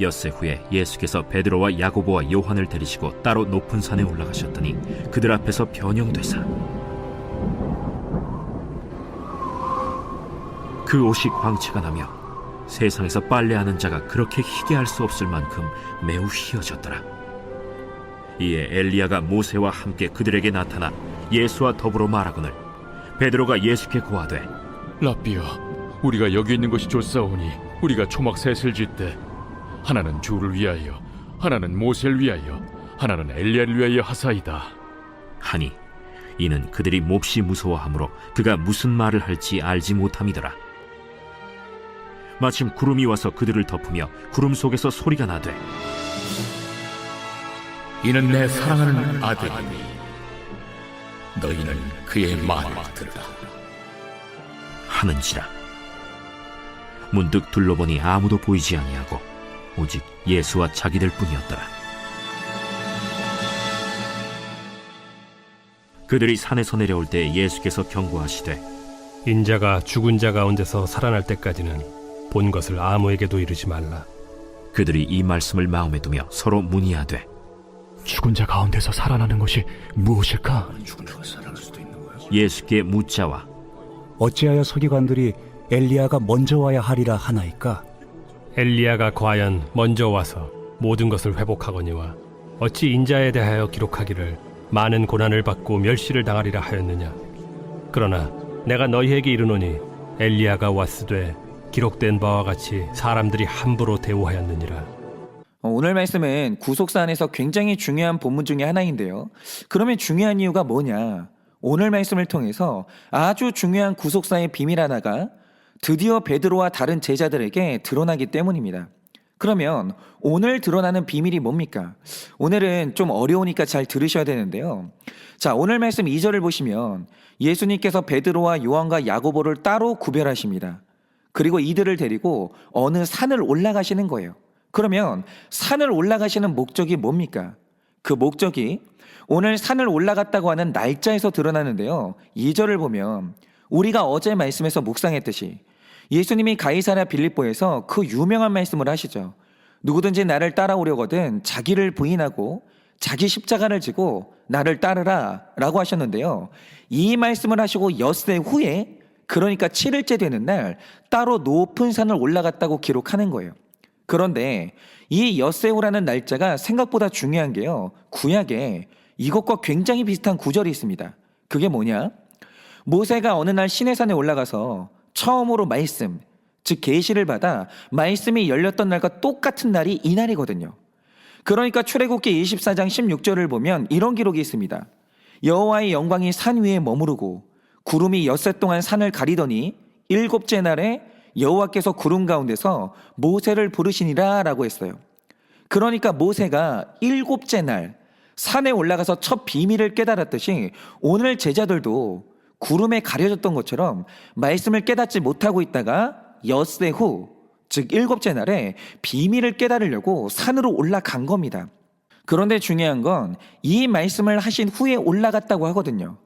엿새 후에 예수께서 베드로와 야고보와 요한을 데리시고 따로 높은 산에 올라가셨더니 그들 앞에서 변형되사 그 옷이 광채가 나며 세상에서 빨래하는 자가 그렇게 희게 할 수 없을 만큼 매우 희어졌더라. 이에 엘리야가 모세와 함께 그들에게 나타나 예수와 더불어 말하거늘 베드로가 예수께 고하되 라비여, 우리가 여기 있는 것이 좋사오니 우리가 초막 셋을 짓되 하나는 주를 위하여, 하나는 모세를 위하여, 하나는 엘리야를 위하여 하사이다. 하니 이는 그들이 몹시 무서워하므로 그가 무슨 말을 할지 알지 못함이더라. 마침 구름이 와서 그들을 덮으며 구름 속에서 소리가 나되 이는 내 사랑하는 아들이니 너희는 그의 말을 들으라 하는지라 문득 둘러보니 아무도 보이지 아니하고 오직 예수와 자기들 뿐이었더라. 그들이 산에서 내려올 때 예수께서 경고하시되 인자가 죽은 자 가운데서 살아날 때까지는 본 것을 아무에게도 이르지 말라. 그들이 이 말씀을 마음에 두며 서로 문의하되 죽은 자 가운데서 살아나는 것이 무엇일까? 예수께 묻자와 어찌하여 서기관들이 엘리야가 먼저 와야 하리라 하나이까? 엘리야가 과연 먼저 와서 모든 것을 회복하거니와 어찌 인자에 대하여 기록하기를 많은 고난을 받고 멸시를 당하리라 하였느냐 그러나 내가 너희에게 이르노니 엘리야가 왔으되 기록된 바와 같이 사람들이 함부로 대우하였느니라 어, 오늘 말씀은 구속사 안에서 굉장히 중요한 본문 중에 하나인데요. 그러면 중요한 이유가 뭐냐? 오늘 말씀을 통해서 아주 중요한 구속사의 비밀 하나가 드디어 베드로와 다른 제자들에게 드러나기 때문입니다. 그러면 오늘 드러나는 비밀이 뭡니까? 오늘은 좀 어려우니까 잘 들으셔야 되는데요. 자, 오늘 말씀 2절을 보시면 예수님께서 베드로와 요한과 야고보를 따로 구별하십니다. 그리고 이들을 데리고 어느 산을 올라가시는 거예요. 그러면 산을 올라가시는 목적이 뭡니까? 그 목적이 오늘 산을 올라갔다고 하는 날짜에서 드러나는데요. 2절을 보면 우리가 어제 말씀에서 묵상했듯이 예수님이 가이사랴 빌립보에서 그 유명한 말씀을 하시죠. 누구든지 나를 따라오려거든 자기를 부인하고 자기 십자가를 지고 나를 따르라 라고 하셨는데요. 이 말씀을 하시고 엿새 후에 그러니까 7일째 되는 날 따로 높은 산을 올라갔다고 기록하는 거예요. 그런데 이 엿새우라는 날짜가 생각보다 중요한 게요. 구약에 이것과 굉장히 비슷한 구절이 있습니다. 그게 뭐냐? 모세가 어느 날 시내산에 올라가서 처음으로 말씀, 즉 계시를 받아 말씀이 열렸던 날과 똑같은 날이 이 날이거든요. 그러니까 출애굽기 24장 16절을 보면 이런 기록이 있습니다. 여호와의 영광이 산 위에 머무르고 구름이 엿새 동안 산을 가리더니 일곱째 날에 여호와께서 구름 가운데서 모세를 부르시니라라고 했어요. 그러니까 모세가 일곱째 날 산에 올라가서 첫 비밀을 깨달았듯이 오늘 제자들도 구름에 가려졌던 것처럼 말씀을 깨닫지 못하고 있다가 엿새 후, 즉 일곱째 날에 비밀을 깨달으려고 산으로 올라간 겁니다. 그런데 중요한 건 이 말씀을 하신 후에 올라갔다고 하거든요.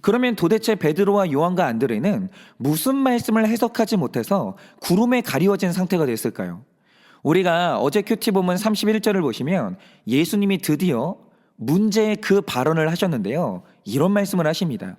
그러면 도대체 베드로와 요한과 안드레는 무슨 말씀을 해석하지 못해서 구름에 가리워진 상태가 됐을까요? 우리가 어제 큐티 본문 31절을 보시면 예수님이 드디어 문제의 그 발언을 하셨는데요. 이런 말씀을 하십니다.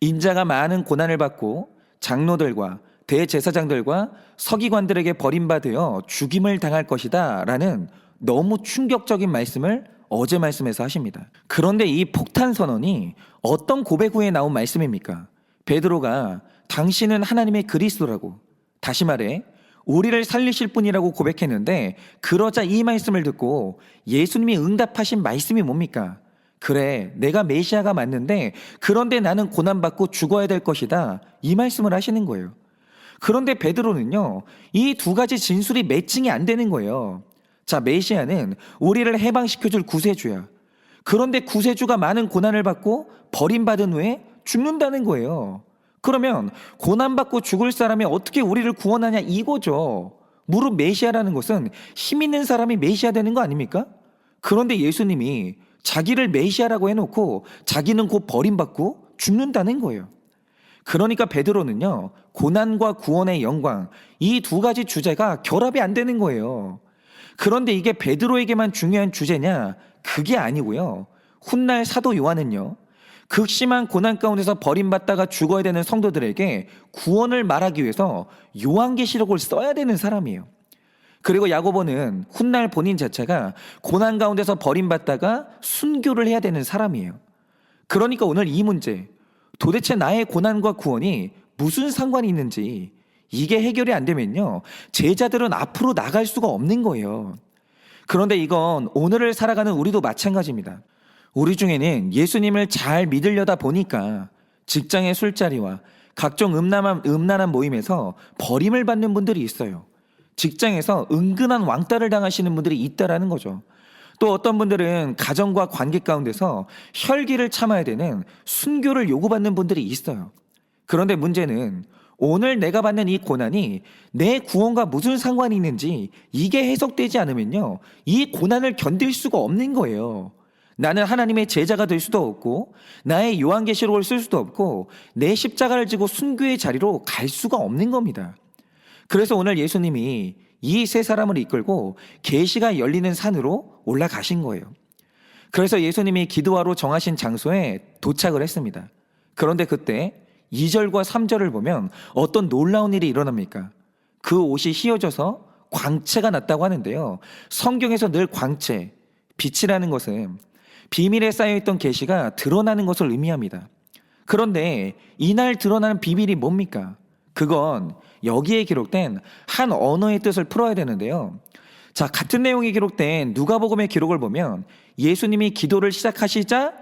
인자가 많은 고난을 받고 장로들과 대제사장들과 서기관들에게 버림받으어 죽임을 당할 것이다 라는 너무 충격적인 말씀을 어제 말씀에서 하십니다. 그런데 이 폭탄 선언이 어떤 고백 후에 나온 말씀입니까? 베드로가 당신은 하나님의 그리스도라고 다시 말해 우리를 살리실 분이라고 고백했는데 그러자 이 말씀을 듣고 예수님이 응답하신 말씀이 뭡니까? 그래, 내가 메시아가 맞는데 그런데 나는 고난받고 죽어야 될 것이다. 이 말씀을 하시는 거예요. 그런데 베드로는요, 이 두 가지 진술이 매칭이 안 되는 거예요. 자, 메시아는 우리를 해방시켜줄 구세주야. 그런데 구세주가 많은 고난을 받고 버림받은 후에 죽는다는 거예요. 그러면 고난받고 죽을 사람이 어떻게 우리를 구원하냐 이거죠. 무릇 메시아라는 것은 힘 있는 사람이 메시아 되는 거 아닙니까? 그런데 예수님이 자기를 메시아라고 해놓고 자기는 곧 버림받고 죽는다는 거예요. 그러니까 베드로는요, 고난과 구원의 영광, 이 두 가지 주제가 결합이 안 되는 거예요. 그런데 이게 베드로에게만 중요한 주제냐? 그게 아니고요. 훗날 사도 요한은요, 극심한 고난 가운데서 버림받다가 죽어야 되는 성도들에게 구원을 말하기 위해서 요한계시록을 써야 되는 사람이에요. 그리고 야고보는 훗날 본인 자체가 고난 가운데서 버림받다가 순교를 해야 되는 사람이에요. 그러니까 오늘 이 문제, 도대체 나의 고난과 구원이 무슨 상관이 있는지 이게 해결이 안 되면요. 제자들은 앞으로 나갈 수가 없는 거예요. 그런데 이건 오늘을 살아가는 우리도 마찬가지입니다. 우리 중에는 예수님을 잘 믿으려다 보니까 직장의 술자리와 각종 음란한, 음란한 모임에서 버림을 받는 분들이 있어요. 직장에서 은근한 왕따를 당하시는 분들이 있다라는 거죠. 또 어떤 분들은 가정과 관계 가운데서 혈기를 참아야 되는 순교를 요구받는 분들이 있어요. 그런데 문제는 오늘 내가 받는 이 고난이 내 구원과 무슨 상관이 있는지 이게 해석되지 않으면요. 이 고난을 견딜 수가 없는 거예요. 나는 하나님의 제자가 될 수도 없고 나의 요한계시록을 쓸 수도 없고 내 십자가를 지고 순교의 자리로 갈 수가 없는 겁니다. 그래서 오늘 예수님이 이 세 사람을 이끌고 계시가 열리는 산으로 올라가신 거예요. 그래서 예수님이 기도하러 정하신 장소에 도착을 했습니다. 그런데 그때 2절과 3절을 보면 어떤 놀라운 일이 일어납니까? 그 옷이 휘어져서 광채가 났다고 하는데요. 성경에서 늘 광채, 빛이라는 것은 비밀에 쌓여있던 계시가 드러나는 것을 의미합니다. 그런데 이날 드러나는 비밀이 뭡니까? 그건 여기에 기록된 한 언어의 뜻을 풀어야 되는데요. 자, 같은 내용이 기록된 누가복음의 기록을 보면 예수님이 기도를 시작하시자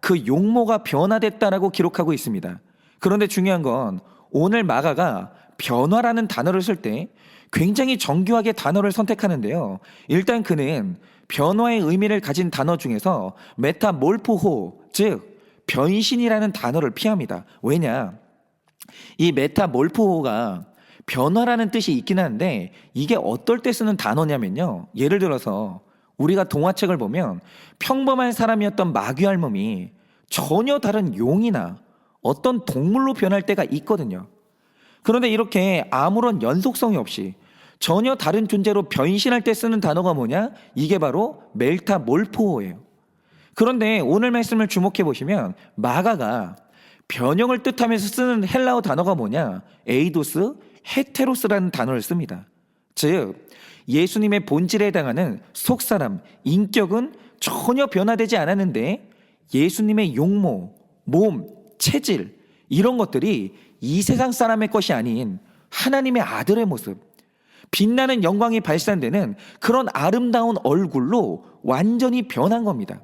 그 용모가 변화됐다라고 기록하고 있습니다. 그런데 중요한 건 오늘 마가가 변화라는 단어를 쓸 때 굉장히 정교하게 단어를 선택하는데요. 일단 그는 변화의 의미를 가진 단어 중에서 메타몰포호, 즉 변신이라는 단어를 피합니다. 왜냐? 이 메타몰포호가 변화라는 뜻이 있긴 한데 이게 어떨 때 쓰는 단어냐면요. 예를 들어서 우리가 동화책을 보면 평범한 사람이었던 마귀 할멈이 전혀 다른 용이나 어떤 동물로 변할 때가 있거든요. 그런데 이렇게 아무런 연속성이 없이 전혀 다른 존재로 변신할 때 쓰는 단어가 뭐냐? 이게 바로 멜타 몰포예요. 그런데 오늘 말씀을 주목해 보시면 마가가 변형을 뜻하면서 쓰는 헬라어 단어가 뭐냐? 에이도스 헤테로스라는 단어를 씁니다. 즉 예수님의 본질에 해당하는 속사람, 인격은 전혀 변화되지 않았는데 예수님의 용모, 몸, 체질 이런 것들이 이 세상 사람의 것이 아닌 하나님의 아들의 모습, 빛나는 영광이 발산되는 그런 아름다운 얼굴로 완전히 변한 겁니다.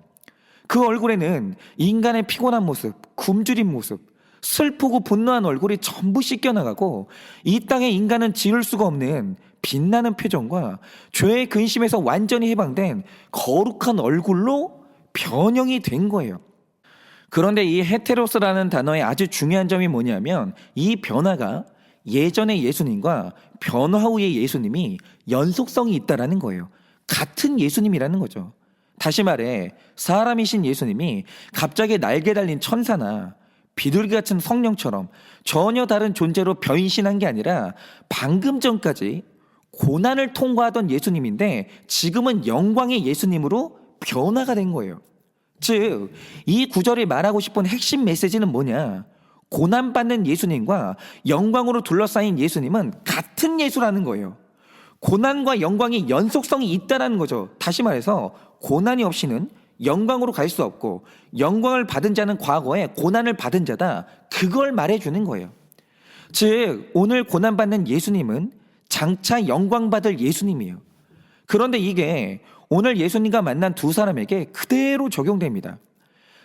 그 얼굴에는 인간의 피곤한 모습, 굶주린 모습, 슬프고 분노한 얼굴이 전부 씻겨나가고 이 땅에 인간은 지을 수가 없는 빛나는 표정과 죄의 근심에서 완전히 해방된 거룩한 얼굴로 변형이 된 거예요. 그런데 이 헤테로스라는 단어의 아주 중요한 점이 뭐냐면 이 변화가 예전의 예수님과 변화 후의 예수님이 연속성이 있다라는 거예요. 같은 예수님이라는 거죠. 다시 말해 사람이신 예수님이 갑자기 날개 달린 천사나 비둘기 같은 성령처럼 전혀 다른 존재로 변신한 게 아니라 방금 전까지 고난을 통과하던 예수님인데 지금은 영광의 예수님으로 변화가 된 거예요. 즉, 이 구절이 말하고 싶은 핵심 메시지는 뭐냐? 고난받는 예수님과 영광으로 둘러싸인 예수님은 같은 예수라는 거예요. 고난과 영광이 연속성이 있다라는 거죠. 다시 말해서 고난이 없이는 영광으로 갈 수 없고 영광을 받은 자는 과거에 고난을 받은 자다. 그걸 말해주는 거예요. 즉 오늘 고난받는 예수님은 장차 영광받을 예수님이에요. 그런데 이게 오늘 예수님과 만난 두 사람에게 그대로 적용됩니다.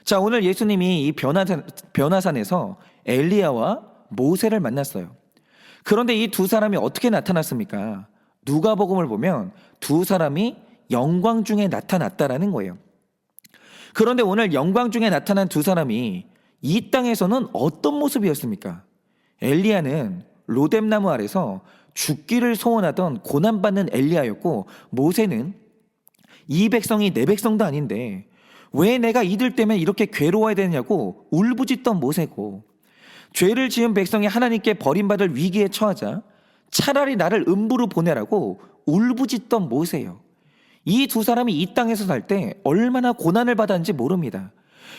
자 오늘 예수님이 이 변화산, 변화산에서 엘리야와 모세를 만났어요. 그런데 이 두 사람이 어떻게 나타났습니까? 누가복음을 보면 두 사람이 영광 중에 나타났다라는 거예요. 그런데 오늘 영광 중에 나타난 두 사람이 이 땅에서는 어떤 모습이었습니까? 엘리야는 로뎀나무 아래서 죽기를 소원하던 고난받는 엘리야였고 모세는 이 백성이 내 백성도 아닌데 왜 내가 이들 때문에 이렇게 괴로워야 되냐고 울부짖던 모세고 죄를 지은 백성이 하나님께 버림받을 위기에 처하자 차라리 나를 음부로 보내라고 울부짖던 모세요. 이 두 사람이 이 땅에서 살 때 얼마나 고난을 받았는지 모릅니다.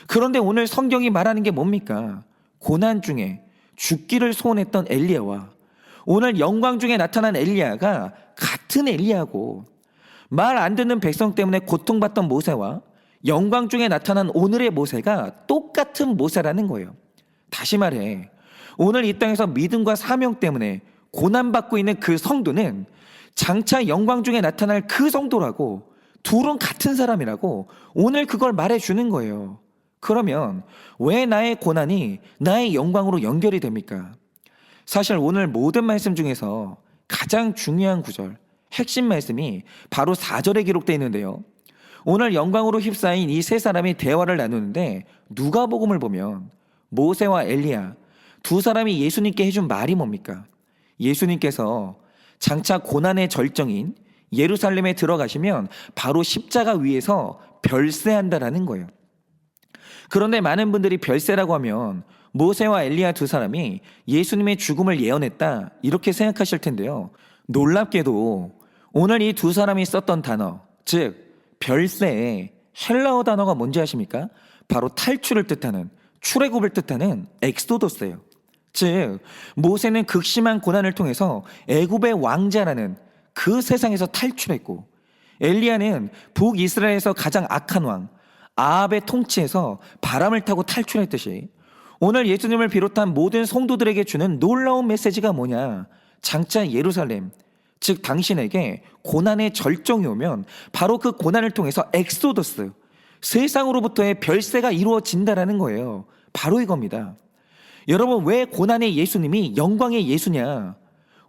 그런데 오늘 성경이 말하는 게 뭡니까? 고난 중에 죽기를 소원했던 엘리야와 오늘 영광 중에 나타난 엘리야가 같은 엘리야고 말 안 듣는 백성 때문에 고통받던 모세와 영광 중에 나타난 오늘의 모세가 똑같은 모세라는 거예요. 다시 말해 오늘 이 땅에서 믿음과 사명 때문에 고난받고 있는 그 성도는 장차 영광 중에 나타날 그 성도라고 둘은 같은 사람이라고 오늘 그걸 말해 주는 거예요. 그러면 왜 나의 고난이 나의 영광으로 연결이 됩니까? 사실 오늘 모든 말씀 중에서 가장 중요한 구절, 핵심 말씀이 바로 4절에 기록되어 있는데요. 오늘 영광으로 휩싸인 이 세 사람이 대화를 나누는데 누가 복음을 보면 모세와 엘리야 두 사람이 예수님께 해준 말이 뭡니까? 예수님께서 장차 고난의 절정인 예루살렘에 들어가시면 바로 십자가 위에서 별세한다라는 거예요. 그런데 많은 분들이 별세라고 하면 모세와 엘리야 두 사람이 예수님의 죽음을 예언했다 이렇게 생각하실 텐데요. 놀랍게도 오늘 이 두 사람이 썼던 단어, 즉 별세의 헬라어 단어가 뭔지 아십니까? 바로 탈출을 뜻하는 출애굽을 뜻하는 엑소도스예요. 즉 모세는 극심한 고난을 통해서 애굽의 왕자라는 그 세상에서 탈출했고 엘리야는 북이스라엘에서 가장 악한 왕 아합의 통치에서 바람을 타고 탈출했듯이 오늘 예수님을 비롯한 모든 성도들에게 주는 놀라운 메시지가 뭐냐? 장차 예루살렘 즉 당신에게 고난의 절정이 오면 바로 그 고난을 통해서 엑소더스 세상으로부터의 별세가 이루어진다라는 거예요. 바로 이겁니다. 여러분 왜 고난의 예수님이 영광의 예수냐?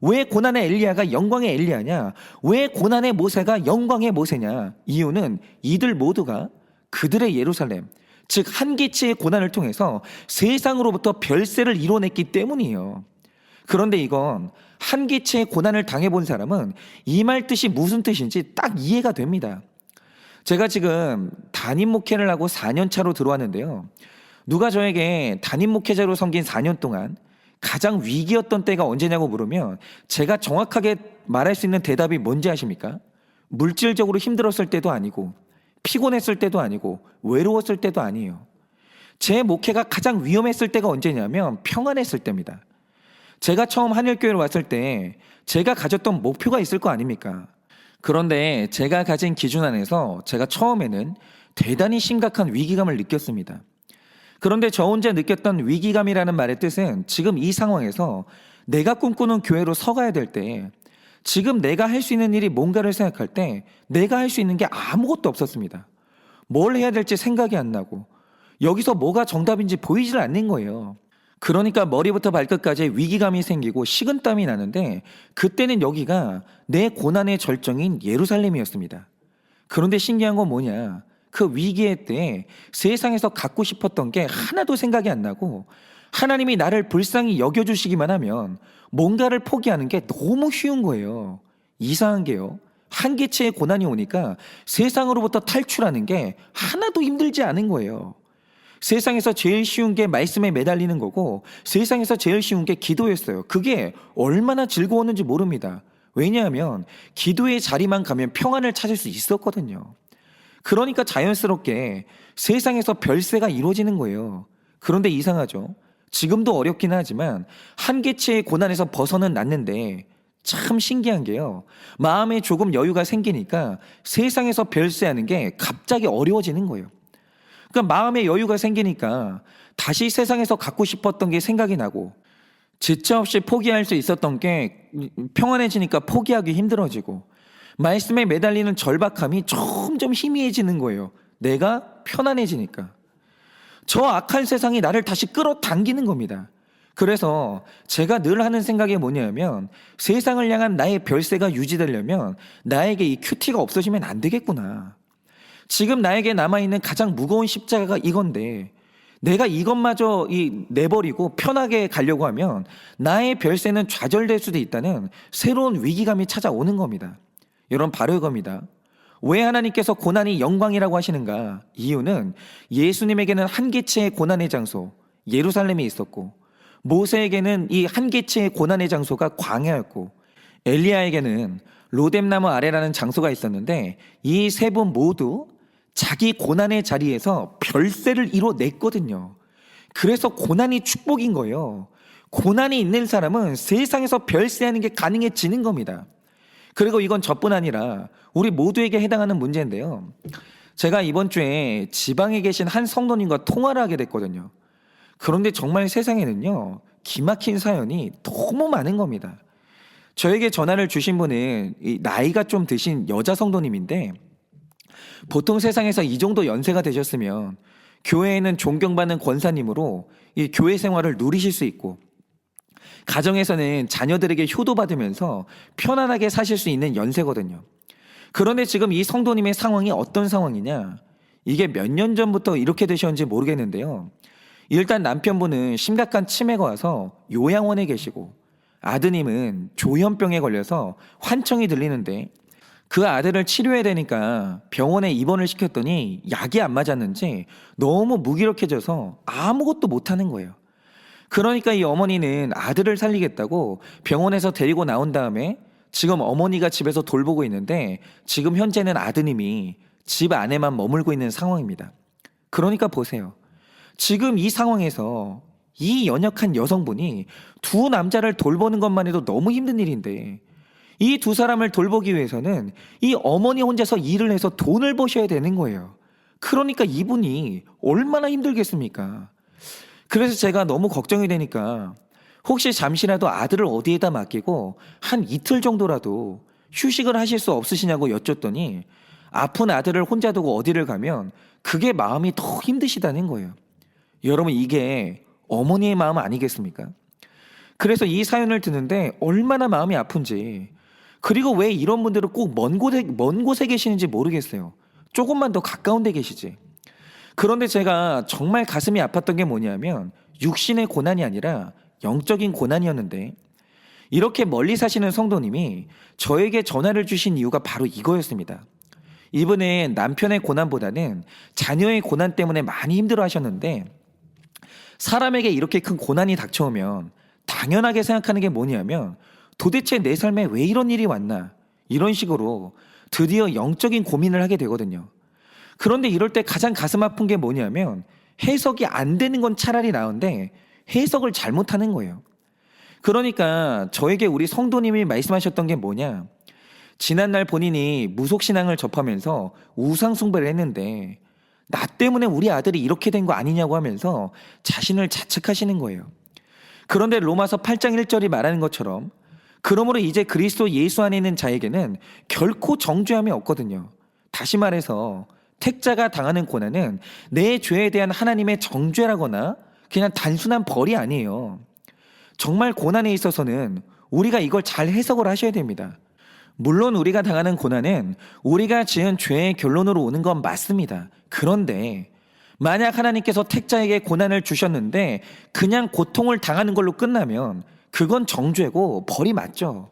왜 고난의 엘리야가 영광의 엘리야냐? 왜 고난의 모세가 영광의 모세냐? 이유는 이들 모두가 그들의 예루살렘, 즉 한계치의 고난을 통해서 세상으로부터 별세를 이뤄냈기 때문이에요. 그런데 이건 한계치의 고난을 당해본 사람은 이 말 뜻이 무슨 뜻인지 딱 이해가 됩니다. 제가 지금 담임 목회를 하고 4년 차로 들어왔는데요. 누가 저에게 담임 목회자로 섬긴 4년 동안 가장 위기였던 때가 언제냐고 물으면 제가 정확하게 말할 수 있는 대답이 뭔지 아십니까? 물질적으로 힘들었을 때도 아니고 피곤했을 때도 아니고 외로웠을 때도 아니에요. 제 목회가 가장 위험했을 때가 언제냐면 평안했을 때입니다. 제가 처음 한일교회로 왔을 때 제가 가졌던 목표가 있을 거 아닙니까? 그런데 제가 가진 기준 안에서 제가 처음에는 대단히 심각한 위기감을 느꼈습니다. 그런데 저 혼자 느꼈던 위기감이라는 말의 뜻은 지금 이 상황에서 내가 꿈꾸는 교회로 서가야 될 때 지금 내가 할 수 있는 일이 뭔가를 생각할 때 내가 할 수 있는 게 아무것도 없었습니다. 뭘 해야 될지 생각이 안 나고 여기서 뭐가 정답인지 보이질 않는 거예요. 그러니까 머리부터 발끝까지 위기감이 생기고 식은땀이 나는데 그때는 여기가 내 고난의 절정인 예루살렘이었습니다. 그런데 신기한 건 뭐냐? 그 위기의 때 세상에서 갖고 싶었던 게 하나도 생각이 안 나고 하나님이 나를 불쌍히 여겨주시기만 하면 뭔가를 포기하는 게 너무 쉬운 거예요. 이상한 게요. 한계치의 고난이 오니까 세상으로부터 탈출하는 게 하나도 힘들지 않은 거예요. 세상에서 제일 쉬운 게 말씀에 매달리는 거고 세상에서 제일 쉬운 게 기도였어요. 그게 얼마나 즐거웠는지 모릅니다. 왜냐하면 기도의 자리만 가면 평안을 찾을 수 있었거든요. 그러니까 자연스럽게 세상에서 별세가 이루어지는 거예요. 그런데 이상하죠. 지금도 어렵긴 하지만 한계치의 고난에서 벗어는 났는데 참 신기한 게요. 마음에 조금 여유가 생기니까 세상에서 별세하는 게 갑자기 어려워지는 거예요. 그러니까 마음에 여유가 생기니까 다시 세상에서 갖고 싶었던 게 생각이 나고 지체 없이 포기할 수 있었던 게 평안해지니까 포기하기 힘들어지고 말씀에 매달리는 절박함이 점점 희미해지는 거예요. 내가 편안해지니까. 저 악한 세상이 나를 다시 끌어당기는 겁니다. 그래서 제가 늘 하는 생각이 뭐냐면 세상을 향한 나의 별세가 유지되려면 나에게 이 큐티가 없어지면 안 되겠구나. 지금 나에게 남아있는 가장 무거운 십자가가 이건데 내가 이것마저 이 내버리고 편하게 가려고 하면 나의 별세는 좌절될 수도 있다는 새로운 위기감이 찾아오는 겁니다. 여러분 바로 이겁니다. 왜 하나님께서 고난이 영광이라고 하시는가? 이유는 예수님에게는 한계치의 고난의 장소 예루살렘이 있었고 모세에게는 이 한계치의 고난의 장소가 광야였고 엘리야에게는 로뎀나무 아래라는 장소가 있었는데 이 세 분 모두 자기 고난의 자리에서 별세를 이뤄냈거든요. 그래서 고난이 축복인 거예요. 고난이 있는 사람은 세상에서 별세하는 게 가능해지는 겁니다. 그리고 이건 저뿐 아니라 우리 모두에게 해당하는 문제인데요. 제가 이번 주에 지방에 계신 한 성도님과 통화를 하게 됐거든요. 그런데 정말 세상에는요, 기막힌 사연이 너무 많은 겁니다. 저에게 전화를 주신 분은 이 나이가 좀 드신 여자 성도님인데, 보통 세상에서 이 정도 연세가 되셨으면 교회에는 존경받는 권사님으로 이 교회 생활을 누리실 수 있고, 가정에서는 자녀들에게 효도받으면서 편안하게 사실 수 있는 연세거든요. 그런데 지금 이 성도님의 상황이 어떤 상황이냐? 이게 몇 년 전부터 이렇게 되셨는지 모르겠는데요. 일단 남편분은 심각한 치매가 와서 요양원에 계시고 아드님은 조현병에 걸려서 환청이 들리는데 그 아들을 치료해야 되니까 병원에 입원을 시켰더니 약이 안 맞았는지 너무 무기력해져서 아무것도 못하는 거예요. 그러니까 이 어머니는 아들을 살리겠다고 병원에서 데리고 나온 다음에 지금 어머니가 집에서 돌보고 있는데 지금 현재는 아드님이 집 안에만 머물고 있는 상황입니다. 그러니까 보세요. 지금 이 상황에서 이 연약한 여성분이 두 남자를 돌보는 것만 해도 너무 힘든 일인데 이 두 사람을 돌보기 위해서는 이 어머니 혼자서 일을 해서 돈을 버셔야 되는 거예요. 그러니까 이분이 얼마나 힘들겠습니까? 그래서 제가 너무 걱정이 되니까 혹시 잠시라도 아들을 어디에다 맡기고 한 이틀 정도라도 휴식을 하실 수 없으시냐고 여쭸더니 아픈 아들을 혼자 두고 어디를 가면 그게 마음이 더 힘드시다는 거예요. 여러분 이게 어머니의 마음 아니겠습니까? 그래서 이 사연을 듣는데 얼마나 마음이 아픈지 그리고 왜 이런 분들은 꼭 먼 곳에 먼 곳에 계시는지 모르겠어요. 조금만 더 가까운 데 계시지. 그런데 제가 정말 가슴이 아팠던 게 뭐냐면 육신의 고난이 아니라 영적인 고난이었는데 이렇게 멀리 사시는 성도님이 저에게 전화를 주신 이유가 바로 이거였습니다. 이분은 남편의 고난보다는 자녀의 고난 때문에 많이 힘들어 하셨는데 사람에게 이렇게 큰 고난이 닥쳐오면 당연하게 생각하는 게 뭐냐면 도대체 내 삶에 왜 이런 일이 왔나 이런 식으로 드디어 영적인 고민을 하게 되거든요. 그런데 이럴 때 가장 가슴 아픈 게 뭐냐면 해석이 안 되는 건 차라리 나은데 해석을 잘못하는 거예요. 그러니까 저에게 우리 성도님이 말씀하셨던 게 뭐냐? 지난날 본인이 무속신앙을 접하면서 우상숭배를 했는데 나 때문에 우리 아들이 이렇게 된 거 아니냐고 하면서 자신을 자책하시는 거예요. 그런데 로마서 8장 1절이 말하는 것처럼 그러므로 이제 그리스도 예수 안에 있는 자에게는 결코 정죄함이 없거든요. 다시 말해서 택자가 당하는 고난은 내 죄에 대한 하나님의 정죄라거나 그냥 단순한 벌이 아니에요. 정말 고난에 있어서는 우리가 이걸 잘 해석을 하셔야 됩니다. 물론 우리가 당하는 고난은 우리가 지은 죄의 결론으로 오는 건 맞습니다. 그런데 만약 하나님께서 택자에게 고난을 주셨는데 그냥 고통을 당하는 걸로 끝나면 그건 정죄고 벌이 맞죠.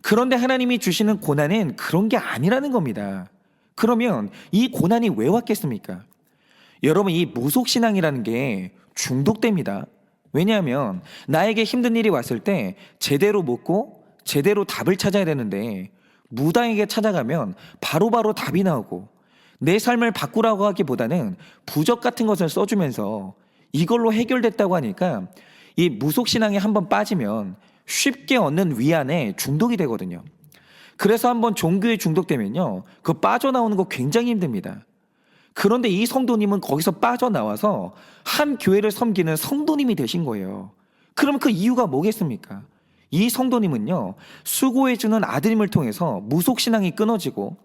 그런데 하나님이 주시는 고난은 그런 게 아니라는 겁니다. 그러면 이 고난이 왜 왔겠습니까? 여러분, 이 무속신앙이라는 게 중독됩니다. 왜냐하면 나에게 힘든 일이 왔을 때 제대로 묻고 제대로 답을 찾아야 되는데 무당에게 찾아가면 바로 바로 답이 나오고 내 삶을 바꾸라고 하기보다는 부적 같은 것을 써주면서 이걸로 해결됐다고 하니까 이 무속신앙에 한번 빠지면 쉽게 얻는 위안에 중독이 되거든요. 그래서 한번 종교에 중독되면요. 그 빠져나오는 거 굉장히 힘듭니다. 그런데 이 성도님은 거기서 빠져나와서 한 교회를 섬기는 성도님이 되신 거예요. 그럼 그 이유가 뭐겠습니까? 이 성도님은요, 수고해주는 아드님을 통해서 무속신앙이 끊어지고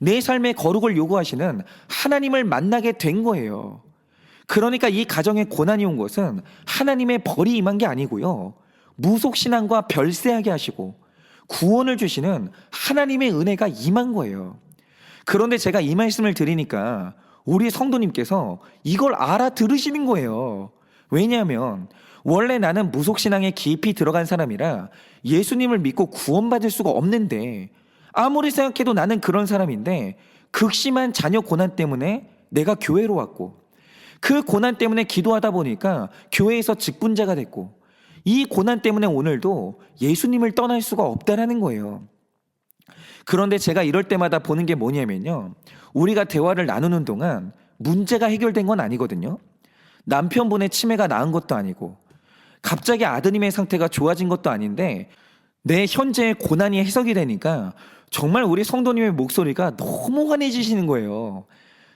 내 삶의 거룩을 요구하시는 하나님을 만나게 된 거예요. 그러니까 이 가정에 고난이 온 것은 하나님의 벌이 임한 게 아니고요. 무속신앙과 별세하게 하시고 구원을 주시는 하나님의 은혜가 임한 거예요. 그런데 제가 이 말씀을 드리니까 우리 성도님께서 이걸 알아들으시는 거예요. 왜냐하면 원래 나는 무속신앙에 깊이 들어간 사람이라 예수님을 믿고 구원받을 수가 없는데 아무리 생각해도 나는 그런 사람인데 극심한 자녀 고난 때문에 내가 교회로 왔고 그 고난 때문에 기도하다 보니까 교회에서 직분자가 됐고 이 고난 때문에 오늘도 예수님을 떠날 수가 없다라는 거예요. 그런데 제가 이럴 때마다 보는 게 뭐냐면요. 우리가 대화를 나누는 동안 문제가 해결된 건 아니거든요. 남편분의 치매가 나은 것도 아니고 갑자기 아드님의 상태가 좋아진 것도 아닌데 내 현재의 고난이 해석이 되니까 정말 우리 성도님의 목소리가 너무 환해지시는 거예요.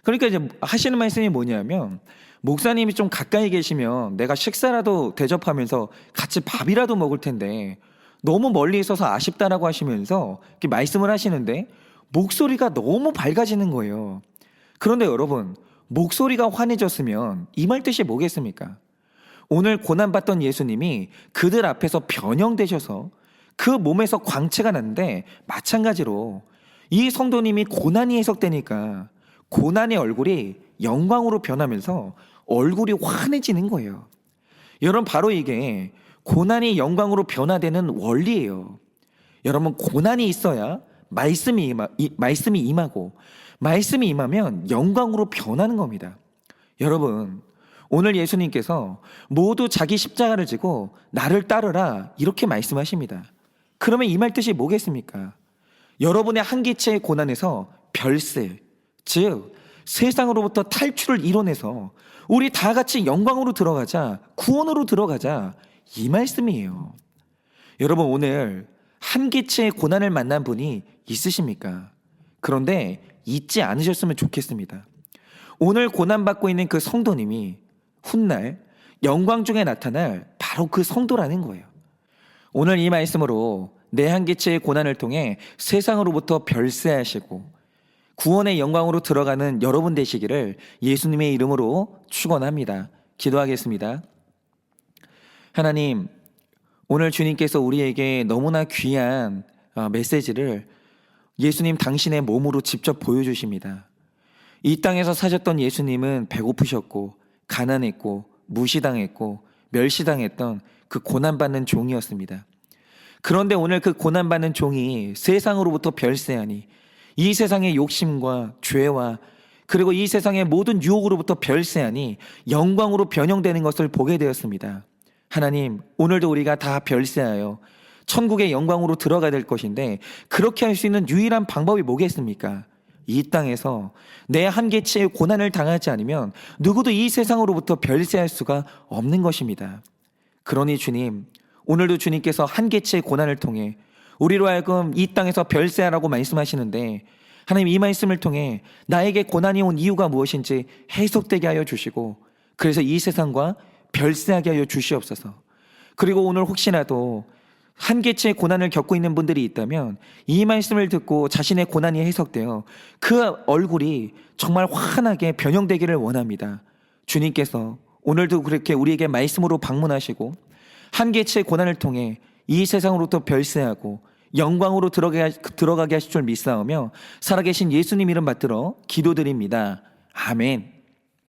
그러니까 이제 하시는 말씀이 뭐냐면 목사님이 좀 가까이 계시면 내가 식사라도 대접하면서 같이 밥이라도 먹을 텐데 너무 멀리 있어서 아쉽다라고 하시면서 이렇게 말씀을 하시는데 목소리가 너무 밝아지는 거예요. 그런데 여러분 목소리가 환해졌으면 이 말 뜻이 뭐겠습니까? 오늘 고난받던 예수님이 그들 앞에서 변형되셔서 그 몸에서 광채가 났는데 마찬가지로 이 성도님이 고난이 해석되니까 고난의 얼굴이 영광으로 변하면서 얼굴이 환해지는 거예요. 여러분 바로 이게 고난이 영광으로 변화되는 원리예요. 여러분 고난이 있어야 말씀이 임하, 이, 말씀이 임하고 말씀이 임하면 영광으로 변하는 겁니다. 여러분 오늘 예수님께서 모두 자기 십자가를 지고 나를 따르라 이렇게 말씀하십니다. 그러면 이 말 뜻이 뭐겠습니까? 여러분의 한계치의 고난에서 별세, 즉 세상으로부터 탈출을 이뤄내서 우리 다 같이 영광으로 들어가자, 구원으로 들어가자 이 말씀이에요. 여러분 오늘 한계치의 고난을 만난 분이 있으십니까? 그런데 잊지 않으셨으면 좋겠습니다. 오늘 고난받고 있는 그 성도님이 훗날 영광 중에 나타날 바로 그 성도라는 거예요. 오늘 이 말씀으로 내 한계치의 고난을 통해 세상으로부터 별세하시고 구원의 영광으로 들어가는 여러분 되시기를 예수님의 이름으로 축원합니다. 기도하겠습니다. 하나님, 오늘 주님께서 우리에게 너무나 귀한 어, 메시지를 예수님 당신의 몸으로 직접 보여주십니다. 이 땅에서 사셨던 예수님은 배고프셨고, 가난했고, 무시당했고, 멸시당했던 그 고난받는 종이었습니다. 그런데 오늘 그 고난받는 종이 세상으로부터 별세하니 이 세상의 욕심과 죄와 그리고 이 세상의 모든 유혹으로부터 별세하니 영광으로 변형되는 것을 보게 되었습니다. 하나님, 오늘도 우리가 다 별세하여 천국의 영광으로 들어가야 될 것인데 그렇게 할 수 있는 유일한 방법이 뭐겠습니까? 이 땅에서 내 한계치의 고난을 당하지 않으면 누구도 이 세상으로부터 별세할 수가 없는 것입니다. 그러니 주님, 오늘도 주님께서 한계치의 고난을 통해 우리로 하여금 이 땅에서 별세하라고 말씀하시는데 하나님 이 말씀을 통해 나에게 고난이 온 이유가 무엇인지 해석되게 하여 주시고 그래서 이 세상과 별세하게 하여 주시옵소서. 그리고 오늘 혹시라도 한계치의 고난을 겪고 있는 분들이 있다면 이 말씀을 듣고 자신의 고난이 해석되어 그 얼굴이 정말 환하게 변형되기를 원합니다. 주님께서 오늘도 그렇게 우리에게 말씀으로 방문하시고 한계치의 고난을 통해 이 세상으로부터 별세하고 영광으로 들어가게, 들어가게 하실 줄 믿사오며 살아계신 예수님 이름 받들어 기도드립니다. 아멘.